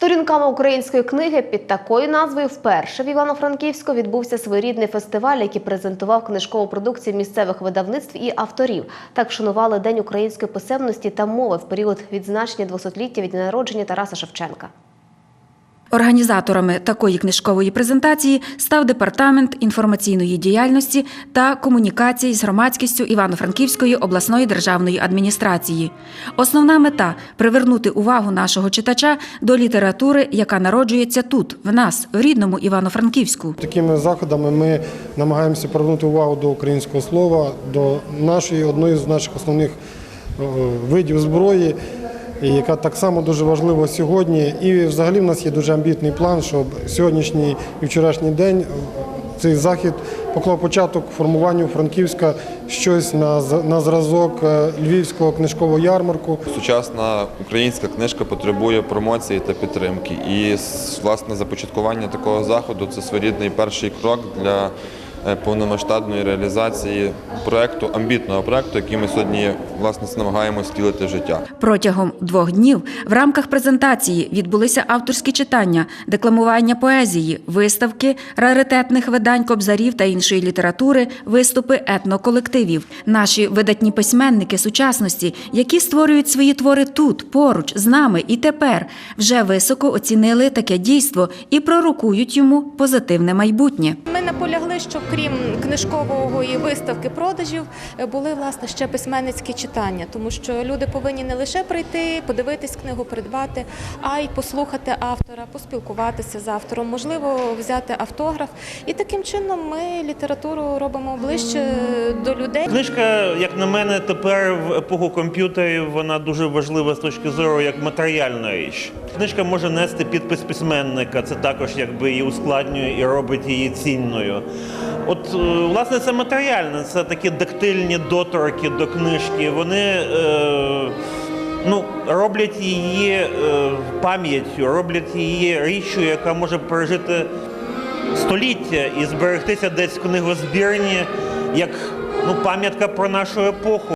Сторінками української книги під такою назвою вперше в Івано-Франківську відбувся своєрідний фестиваль, який презентував книжкову продукцію місцевих видавництв і авторів. Так вшанували День української писемності та мови в період відзначення 200-ліття від народження Тараса Шевченка. Організаторами такої книжкової презентації став департамент інформаційної діяльності та комунікацій з громадськістю Івано-Франківської обласної державної адміністрації. Основна мета привернути увагу нашого читача до літератури, яка народжується тут, в нас, в рідному Івано-Франківську. Такими заходами ми намагаємося привернути увагу до українського слова, до нашої одної з наших основних е, видів зброї, яка так само дуже важлива сьогодні. І взагалі в нас є дуже амбітний план, щоб сьогоднішній і вчорашній день е, цей захід поклав початок формуванню Франківська щось на, на зразок е, львівського книжкового ярмарку. Сучасна українська книжка потребує промоції та підтримки. І власне започаткування такого заходу це своєрідний перший крок для повномасштабної реалізації проекту, амбітного проекту, який ми сьогодні власне намагаємося втілити в життя. Протягом двох днів в рамках презентації відбулися авторські читання, декламування поезії, виставки, раритетних видань кобзарів та іншої літератури, виступи етноколективів. Наші видатні письменники сучасності, які створюють свої твори тут, поруч, з нами і тепер, вже високо оцінили таке дійство і пророкують йому позитивне майбутнє. Ми наполягли, що крім книжкової виставки продажів е, були власне ще письменницькі читання, тому що люди повинні не лише прийти, подивитись книгу, придбати, а й послухати автора, поспілкуватися з автором, можливо, взяти автограф. І таким чином ми літературу робимо ближче до людей. Книжка, як на мене, тепер в епоху комп'ютерів вона дуже важлива з точки зору як матеріальна річ. Книжка може нести підпис письменника, це також якби її ускладнює і робить її цінною. От, е, власне, це матеріальне, це такі дактильні доторки до книжки. Вони е, ну, роблять її е, пам'яттю, роблять її річчю, яка може пережити століття і зберегтися десь в книгозбірні як ну, пам'ятка про нашу епоху.